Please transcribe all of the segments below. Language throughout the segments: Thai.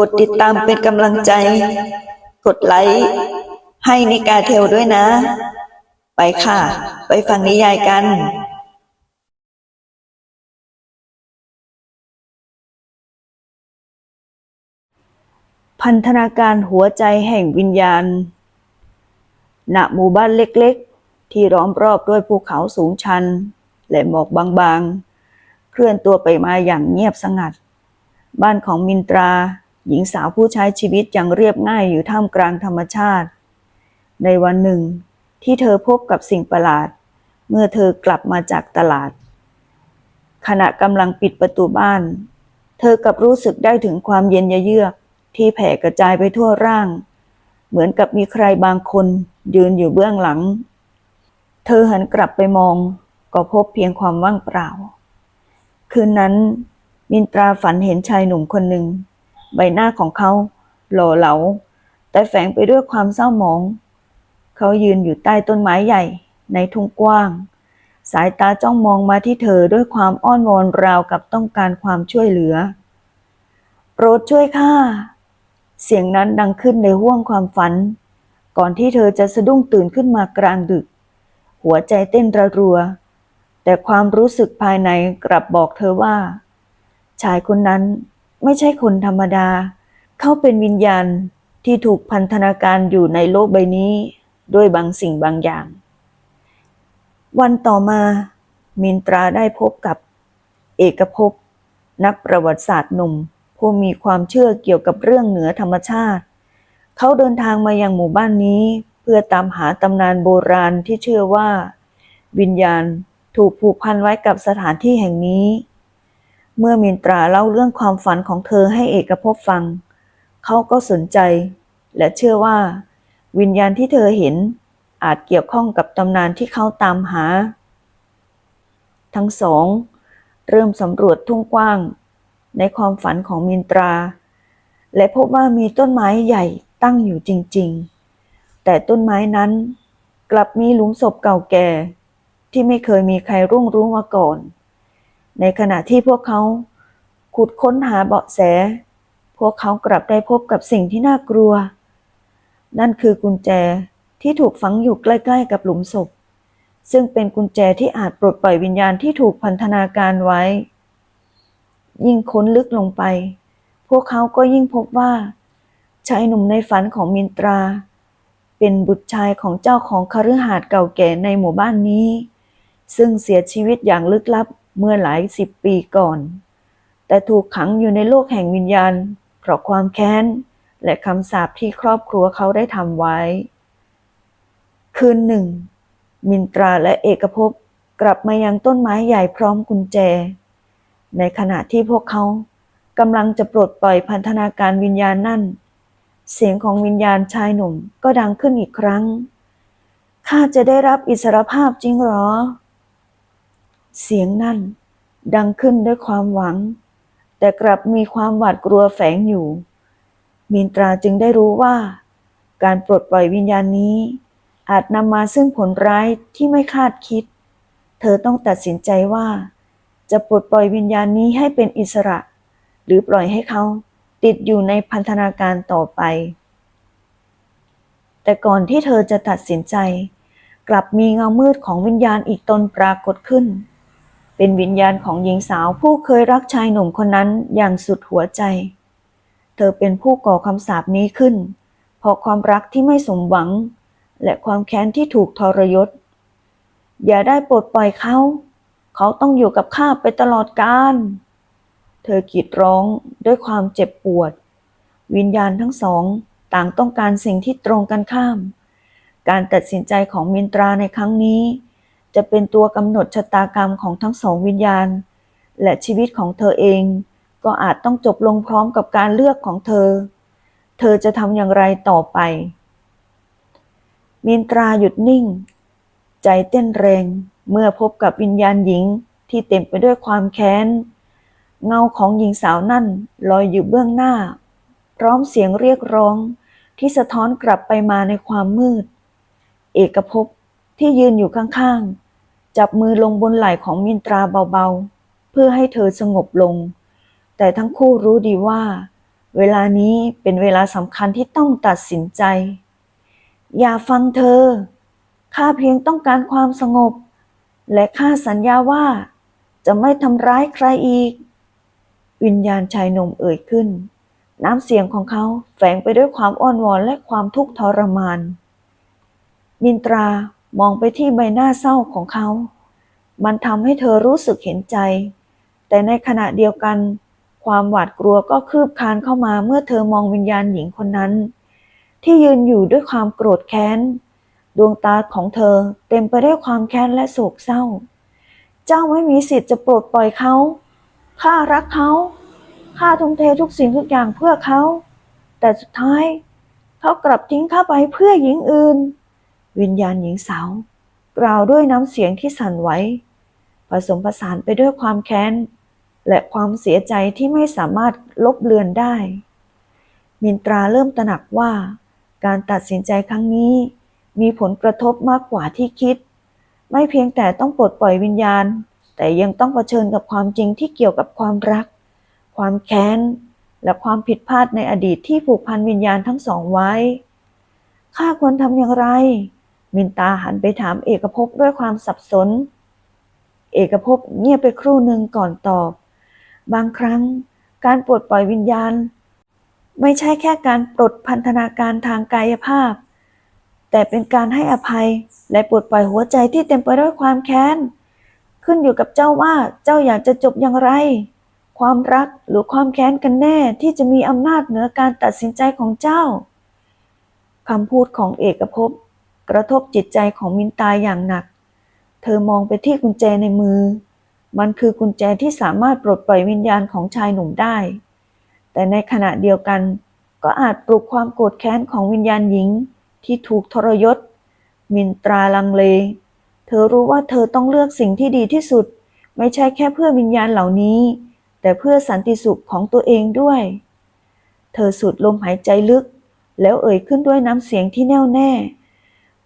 กดติดตามเป็นกำลังใจ กดไลค์ให้นิกาเทลด้วยนะ ไปค่ะ ไปฟังนิยายกันพันธนาการหัวใจแห่งวิญญาณ ณ หมู่บ้านเล็กๆ ที่ล้อมรอบด้วยภูเขาสูงชัน และหมอกบางๆ เคลื่อนตัวไปมาอย่างเงียบสงัด บ้านของมินตรา หญิงสาวผู้ใช้ชีวิตอย่างเรียบง่ายอยู่ท่ามกลางธรรมชาติ ในวันหนึ่ง ที่เธอพบกับสิ่งประหลาด เมื่อเธอกลับมาจากตลาด ขณะกำลังปิดประตูบ้าน เธอกลับรู้สึกได้ถึงความเย็นเยือกที่แผ่กระจายไปทั่วร่าง เหมือนกับมีใครบางคนยืนอยู่เบื้องหลัง เธอหันกลับไปมองก็พบเพียงความว่างเปล่า คืนนั้นมินตราฝันเห็นชายหนุ่มคนหนึ่ง ใบหน้าของเขาหล่อเหลา แต่แฝงไปด้วยความเศร้าหมอง เขายืนอยู่ใต้ต้นไม้ใหญ่ ในทุ่งกว้าง สายตาจ้องมองมาที่เธอด้วยความอ้อนวอนราวกับต้องการความช่วยเหลือ โปรดช่วยข้า เสียงนั้นดังขึ้นในห้วงความฝัน ก่อนที่เธอจะสะดุ้งตื่นขึ้นมากลางดึก หัวใจเต้นระรัว แต่ความรู้สึกภายในกลับบอกเธอว่า ชายคนนั้น ไม่ใช่คนธรรมดา เขาเป็นวิญญาณที่ถูกพันธนาการอยู่ในโลกใบนี้ด้วยบางสิ่งบางอย่าง วันต่อมามินตราได้พบกับเอกภพนักประวัติศาสตร์หนุ่ม ผู้มีความเชื่อเกี่ยวกับเรื่องเหนือธรรมชาติ เขาเดินทางมายังหมู่บ้านนี้ เพื่อตามหาตำนานโบราณที่เชื่อว่า วิญญาณถูกผูกพันไว้กับสถานที่แห่งนี้ เมื่อมินตราเล่าเรื่องความฝันของเธอให้เอกภพฟัง เขาก็สนใจ และเชื่อว่า วิญญาณที่เธอเห็น อาจเกี่ยวข้องกับตำนานที่เขาตามหา ทั้งสอง เริ่มสำรวจทุ่งกว้าง ในความฝันของมินตรา และพบว่ามีต้นไม้ใหญ่ตั้งอยู่จริง ๆ แต่ต้นไม้นั้นกลับมีหลุมศพเก่าแก่ ที่ไม่เคยมีใครรุ่งรู้มาก่อน ในขณะที่พวกเขาขุดค้นหาเบาะแส พวกเขากลับได้พบกับสิ่งที่น่ากลัว นั่นคือกุญแจที่ถูกฝังอยู่ใกล้ ๆ กับหลุมศพ ซึ่งเป็นกุญแจที่อาจปลดปล่อยวิญญาณที่ถูกพันธนาการไว้ ยิ่งค้นลึกลงไป พวกเขาก็ยิ่งพบว่าชายหนุ่มในฝันของมินตรา เป็นบุตรชายของเจ้าของคฤหาสน์เก่าแก่ในหมู่บ้านนี้ ซึ่งเสียชีวิตอย่างลึกลับ เมื่อหลายสิบปีก่อน แต่ถูกขังอยู่ในโลกแห่งวิญญาณ เพราะความแค้น และคำสาปที่ครอบครัวเขาได้ทำไว้ คืนหนึ่ง มินตราและเอกภพกลับมายังต้นไม้ใหญ่พร้อมกุญแจ ในขณะที่พวกเขากำลังจะปลดปล่อยพันธนาการวิญญาณนั่น เสียงของวิญญาณชายหนุ่มก็ดังขึ้นอีกครั้ง ข้าจะได้รับอิสรภาพจริงหรอ เสียงนั่นดังขึ้นด้วยความหวัง แต่กลับมีความหวาดกลัวแฝงอยู่ มินตราจึงได้รู้ว่า การปลดปล่อยวิญญาณนี้ อาจนำมาซึ่งผลร้ายที่ไม่คาดคิด เธอต้องตัดสินใจว่า จะปลดปล่อยวิญญาณนี้ให้เป็นอิสระ หรือปล่อยให้เขาติดอยู่ในพันธนาการต่อไป แต่ก่อนที่เธอจะตัดสินใจ กลับมีเงามืดของวิญญาณอีกตนปรากฏขึ้น เป็นวิญญาณของหญิงสาวผู้เคยรักชายหนุ่มคนนั้นอย่างสุดหัวใจ เธอเป็นผู้ก่อคำสาปนี้ขึ้น เพราะความรักที่ไม่สมหวัง และความแค้นที่ถูกทรยศ อย่าได้ปลดปล่อยเขา เขาต้องอยู่กับข้าไปตลอดกาล เธอกรีดร้องด้วยความเจ็บปวด วิญญาณทั้งสองต่างต้องการสิ่งที่ตรงกันข้าม การตัดสินใจของมินตราในครั้งนี้ จะเป็นตัวกำหนดชะตากรรมของทั้งสองวิญญาณ และชีวิตของเธอเอง ก็อาจต้องจบลงพร้อมกับการเลือกของเธอ เธอจะทำอย่างไรต่อไป มินตราหยุดนิ่ง ใจเต้นแรง เมื่อพบกับวิญญาณหญิงที่เต็มไปด้วยความแค้น เงาของหญิงสาวนั่นลอยอยู่เบื้องหน้า พร้อมเสียงเรียกร้องที่สะท้อนกลับไปมาในความมืด เอกภพ ที่ยืนอยู่ข้างๆ จับมือลงบนไหล่ของมินตราเบาๆ เพื่อให้เธอสงบลง แต่ทั้งคู่รู้ดีว่า เวลานี้เป็นเวลาสำคัญที่ต้องตัดสินใจ อย่าฟังเธอ ข้าเพียงต้องการความสงบ และข้าสัญญาว่า จะไม่ทำร้ายใครอีก วิญญาณชายหนุ่มเอ่ยขึ้น น้ำเสียงของเขาแฝงไปด้วยความอ้อนวอนและความทุกข์ทรมาน มินตรา มองไปที่ใบหน้าเศร้าของเขา มันทำให้เธอรู้สึกเห็นใจ แต่ในขณะเดียวกัน ความหวาดกลัวก็คืบคลานเข้ามาเมื่อเธอมองวิญญาณหญิงคนนั้น ที่ยืนอยู่ด้วยความโกรธแค้น ดวงตาของเธอเต็มไปด้วยความแค้นและโศกเศร้า เจ้าไม่มีสิทธิ์จะปลดปล่อยเขา ข้ารักเขาข้าทุ่มเททุกสิ่งทุกอย่างเพื่อเขา แต่สุดท้าย เขากลับทิ้งข้าไปเพื่อหญิงอื่น วิญญาณหญิงสาว กล่าวด้วยน้ำเสียงที่สั่นไหวผสมผสานไปด้วยความแค้น และความเสียใจที่ไม่สามารถลบเลือนได้ มินตราเริ่มตระหนักว่า การตัดสินใจครั้งนี้ มีผลกระทบมากกว่าที่คิด ไม่เพียงแต่ต้องปลดปล่อยวิญญาณ แต่ยังต้องเผชิญกับความจริงที่เกี่ยวกับความรัก ความแค้น และความผิดพลาดในอดีตที่ผูกพันวิญญาณทั้งสองไว้ข้าควรทำอย่างไร มินตาหันไปถามเอกภพด้วยความสับสน เอกภพเงียบไปครู่หนึ่งก่อนตอบ บางครั้งการปลดปล่อยวิญญาณ ไม่ใช่แค่การปลดพันธนาการทางกายภาพ แต่เป็นการให้อภัยและปลดปล่อยหัวใจที่เต็มไปด้วยความแค้น ขึ้นอยู่กับเจ้าว่าเจ้าอยากจะจบอย่างไร ความรักหรือความแค้นกันแน่ที่จะมีอำนาจเหนือการตัดสินใจของเจ้าคำพูดของเอกภพ กระทบจิตใจของมินตาอย่างหนัก เธอมองไปที่กุญแจในมือ มันคือกุญแจที่สามารถปลดปล่อยวิญญาณของชายหนุ่มได้ แต่ในขณะเดียวกัน ก็อาจปลุกความโกรธแค้นของวิญญาณหญิงที่ถูกทรยศ มินตราลังเล เธอรู้ว่าเธอต้องเลือกสิ่งที่ดีที่สุด ไม่ใช่แค่เพื่อวิญญาณเหล่านี้ แต่เพื่อสันติสุขของตัวเองด้วย เธอสูดลมหายใจลึก แล้วเอ่ยขึ้นด้วยน้ำเสียงที่แน่วแน่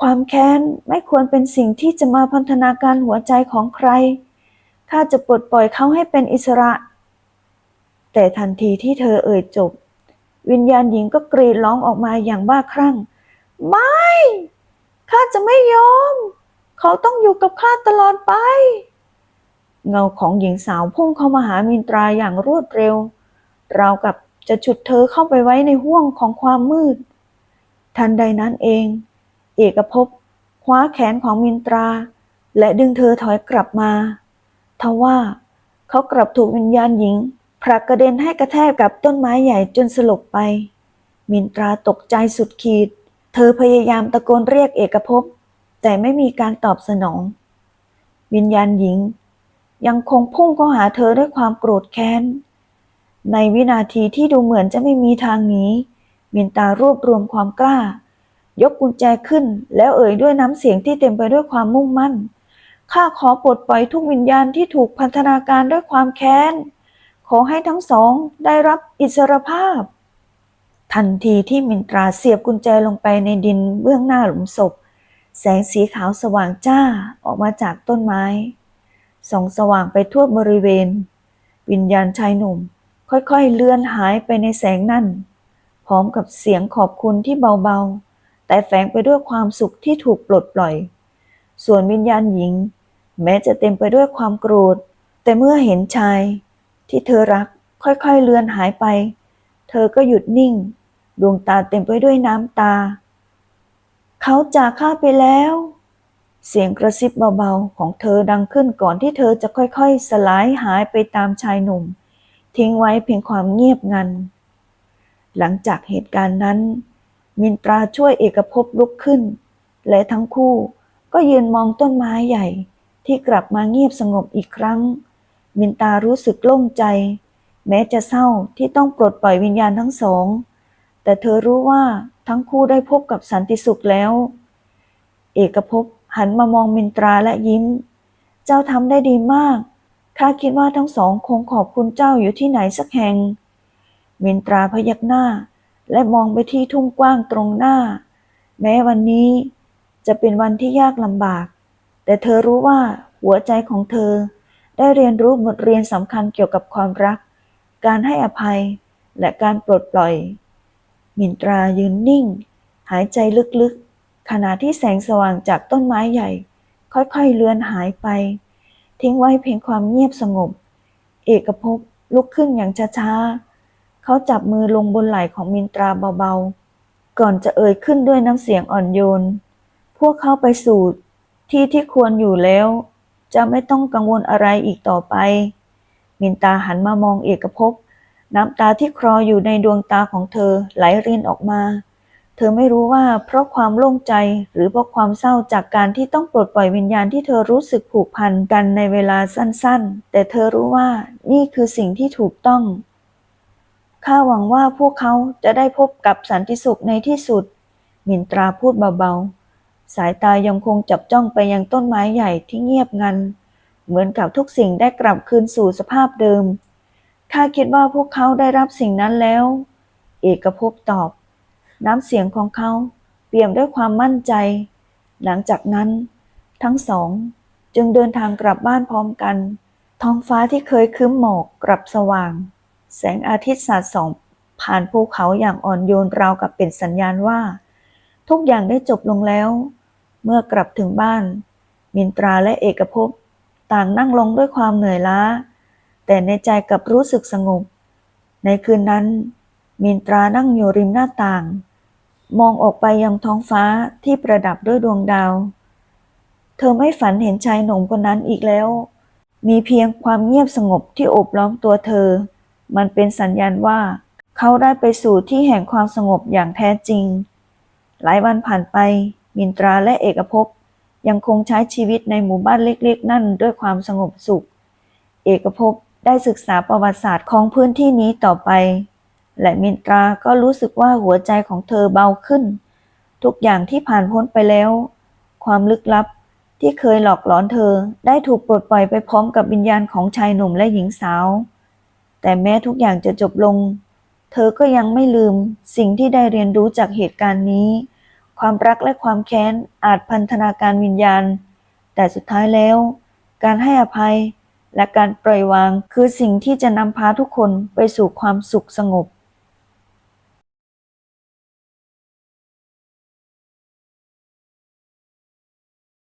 ความแค้นไม่ควรเป็นสิ่งที่จะมาพันธนาการหัวใจของใคร ข้าจะปลดปล่อยเขาให้เป็นอิสระ แต่ทันทีที่เธอเอ่ยจบ วิญญาณหญิงก็กรีดร้องออกมาอย่างบ้าคลั่ง ไม่ ข้าจะไม่ยอม เขาต้องอยู่กับข้าตลอดไป เงาของหญิงสาวพุ่งเข้ามาหามินตราอย่างรวดเร็ว ราวกับจะฉุดเธอเข้าไปไว้ในห้วงของความมืด ทันใดนั้นเอง เอกภพคว้าแขนของมินตรา และดึงเธอถอยกลับมา ทว่าเขากลับถูกวิญญาณหญิงผลักกระเด็นให้กระแทกกับต้นไม้ใหญ่จนสลบไป มินตราตกใจสุดขีด เธอพยายามตะโกนเรียกเอกภพ แต่ไม่มีการตอบสนอง วิญญาณหญิง ยังคงพุ่งเข้าหาเธอด้วยความโกรธแค้น ในวินาทีที่ดูเหมือนจะไม่มีทางหนีมินตารวบรวมความกล้า ยกกุญแจขึ้น แล้วเอ่ยด้วยน้ำเสียงที่เต็มไปด้วยความมุ่งมั่น ข้าขอปลดปล่อยทุกวิญญาณที่ถูกพันธนาการด้วยความแค้น ขอให้ทั้งสองได้รับอิสรภาพ ทันทีที่มินตราเสียบกุญแจลงไปในดินเบื้องหน้าหลุมศพ แสงสีขาวสว่างจ้าออกมาจากต้นไม้ ส่องสว่างไปทั่วบริเวณ วิญญาณชายหนุ่ม ค่อยๆเลื่อนหายไปในแสงนั่น พร้อมกับเสียงขอบคุณที่เบาๆ แต่แฝงไปด้วยความสุขที่ถูกปลดปล่อย ส่วนวิญญาณหญิง แม้จะเต็มไปด้วยความโกรธ แต่เมื่อเห็นชาย ที่เธอรักค่อยๆเลือนหายไป เธอก็หยุดนิ่ง ดวงตาเต็มไปด้วยน้ำตา เขาจากข้าไปแล้ว เสียงกระซิบเบาๆ ของเธอดังขึ้นก่อนที่เธอจะค่อยๆ สลายหายไปตามชายหนุ่ม ทิ้งไว้เพียงความเงียบงัน หลังจากเหตุการณ์นั้น มินตราช่วยเอกภพลุกขึ้น และทั้งคู่ก็ยืนมองต้นไม้ใหญ่ที่กลับมาเงียบสงบอีกครั้ง มินตารู้สึกโล่งใจ แม้จะเศร้าที่ต้องปลดปล่อยวิญญาณทั้งสอง แต่เธอรู้ว่าทั้งคู่ได้พบกับสันติสุขแล้ว เอกภพหันมามองมินตราและยิ้ม เจ้าทำได้ดีมาก ข้าคิดว่าทั้งสองคงขอบคุณเจ้าอยู่ที่ไหนสักแห่ง มินตราพยักหน้า และมองไปที่ทุ่งกว้างตรงหน้า แม้วันนี้จะเป็นวันที่ยากลำบาก แต่เธอรู้ว่าหัวใจของเธอ ได้เรียนรู้บทเรียนสำคัญเกี่ยวกับความรัก การให้อภัยและการปลดปล่อย มินตรายืนนิ่ง หายใจลึกๆ ขณะที่แสงสว่างจากต้นไม้ใหญ่ ค่อยๆเลือนหายไป ทิ้งไว้เพียงความเงียบสงบ เอกภพลุกขึ้นอย่างช้าๆ เขาจับมือลงบนไหล่ของมินตราเบาๆ ก่อนจะเอ่ยขึ้นด้วยน้ำเสียงอ่อนโยน พวกเขาไปสู่ที่ที่ควรอยู่แล้ว จะไม่ต้องกังวลอะไรอีกต่อไป มินตาหันมามองเอกภพน้ำตาที่คลออยู่ในดวงตาของเธอไหลรินออกมา เธอไม่รู้ว่าเพราะความโล่งใจหรือเพราะความเศร้าจากการที่ต้องปลดปล่อยวิญญาณที่เธอรู้สึกผูกพันกันในเวลาสั้นๆ แต่เธอรู้ว่านี่คือสิ่งที่ถูกต้อง ข้าหวังว่าพวกเขาจะได้พบกับสันติสุขในที่สุด มินตราพูดเบาๆ สายตายังคงจับจ้องไปยังต้นไม้ใหญ่ที่เงียบงัน เหมือนกับทุกสิ่งได้กลับคืนสู่สภาพเดิม ข้าคิดว่าพวกเขาได้รับสิ่งนั้นแล้ว เอกภพตอบ น้ำเสียงของเขาเปี่ยมด้วยความมั่นใจ หลังจากนั้น ทั้งสองจึงเดินทางกลับบ้านพร้อมกัน ท้องฟ้าที่เคยครึ้มหมอกกลับสว่าง แสงอาทิตย์สาดส่องผ่านภูเขาอย่างอ่อนโยนราวกับเป็นสัญญาณว่า ทุกอย่างได้จบลงแล้ว เมื่อกลับถึงบ้าน มินตราและเอกภพต่างนั่งลงด้วยความเหนื่อยล้า แต่ในใจกลับรู้สึกสงบ ในคืนนั้น มินตรานั่งอยู่ริมหน้าต่าง มองออกไปยังท้องฟ้าที่ประดับด้วยดวงดาว เธอไม่ฝันเห็นชายหนุ่มคนนั้นอีกแล้ว มีเพียงความเงียบสงบที่โอบล้อมตัวเธอ มันเป็นสัญญาณว่า เขาได้ไปสู่ที่แห่งความสงบอย่างแท้จริง หลายวันผ่านไป มินตราและเอกภพยังคงใช้ชีวิตในหมู่บ้านเล็กๆ นั่นด้วยความสงบสุข เอกภพได้ศึกษาประวัติศาสตร์ของพื้นที่นี้ต่อไป และมินตราก็รู้สึกว่าหัวใจของเธอเบาขึ้น ทุกอย่างที่ผ่านพ้นไปแล้ว ความลึกลับที่เคยหลอกหลอนเธอได้ถูกปลดปล่อยไปพร้อมกับวิญญาณของชายหนุ่มและหญิงสาว แต่แม้ทุกอย่างจะจบลง เธอก็ยังไม่ลืมสิ่งที่ได้เรียนรู้จากเหตุการณ์นี้ ความรักและความแค้นอาจพันธนาการวิญญาณ แต่สุดท้ายแล้ว การให้อภัยและการปล่อยวางคือสิ่งที่จะนำพาทุกคนไปสู่ความสุขสงบ